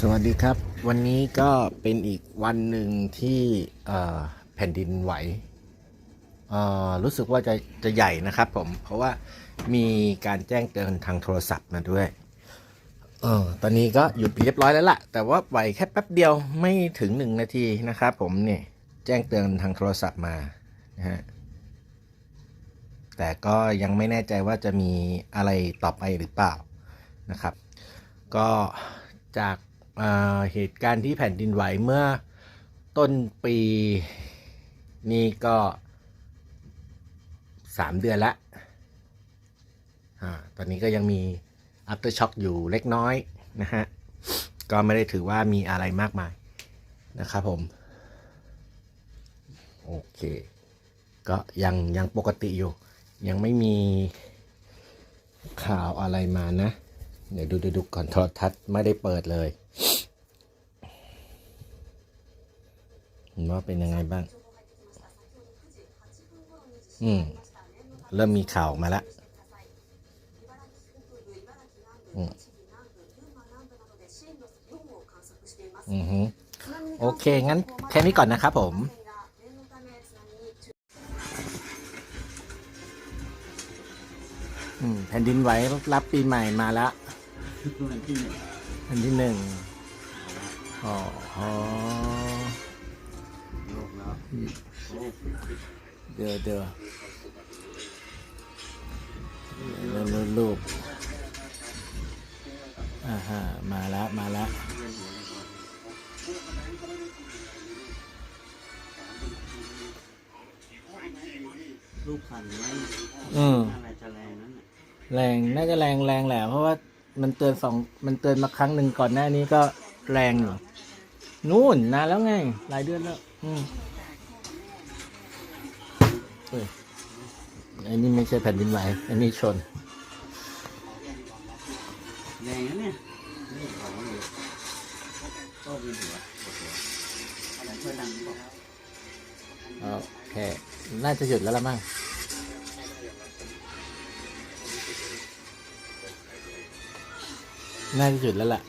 สวัสดีครับ วันนี้ก็เป็นอีกวันหนึ่งที่แผ่นดินไหวรู้สึกว่าจะจะใหญ่นะครับผม เพราะว่ามีการแจ้งเตือนทางโทรศัพท์มาด้วยเออตอนนี้ก็หยุดเรียบร้อยแล้วล่ะ แต่ว่าไหวแค่แป๊บเดียวไม่ถึงหนึ่งนาทีนะครับผมเนี่ยแจ้งเตือนทางโทรศัพท์มานะฮะแต่ก็ยังไม่แน่ใจว่าจะมีอะไรต่อไปหรือเปล่านะครับ ก็จาก เหตุการณ์ที่แผ่นดินไหวเมื่อต้นปีนี่ก็สามเดือนละอตอนนี้ก็ยังมี after shock อยู่เล็กน้อยนะฮะ ก็ไม่ได้ถือว่ามีอะไรมากมายนะครับผม โอเค ก็ยังยังปกติอยู่ ยังไม่มีข่าวอะไรมานะ เดี๋ยวดูดูดูก่อนโทรทัศน์ไม่ได้เปิดเลยว่าเป็นยังไงบ้าง อืม เริ่มมีข่าวมาแล้วอืมอือฮึโอเค งั้นแค่นี้ก่อนนะครับผมอืมแผ่นดินไหวรับปีใหม่มาแล้ว วันที่หนึ่งอันที่หนึ่งอ๋ออ๋อโลกแล้วโอ้เดี๋ยวเดี๋ยวเดี๋ยวรูปรูปอ่าฮะมาแล้วมาแล้วลูกขันไว้อืมอะไรจะแรงนั้นน่ะแรงน่าจะแรงแรงแหละเพราะว่า มันเตือนสองมันเตือนมาครั้งหนึ่งก่อนหน้านี้ก็แรงอยู่นู่นนานแล้วไง หลายเดือนแล้ว อืมเฮ้ยอันนี้ไม่ใช่แผ่นดินไหวอันนี้ชน แรงนะเนี่ยนี่ของเลยก็มีหัวปวดหัวอะไรช่วยดังบอกโอเค น่าจะหยุดแล้วละมั้ง น่าจะหยุดแล้วแหละ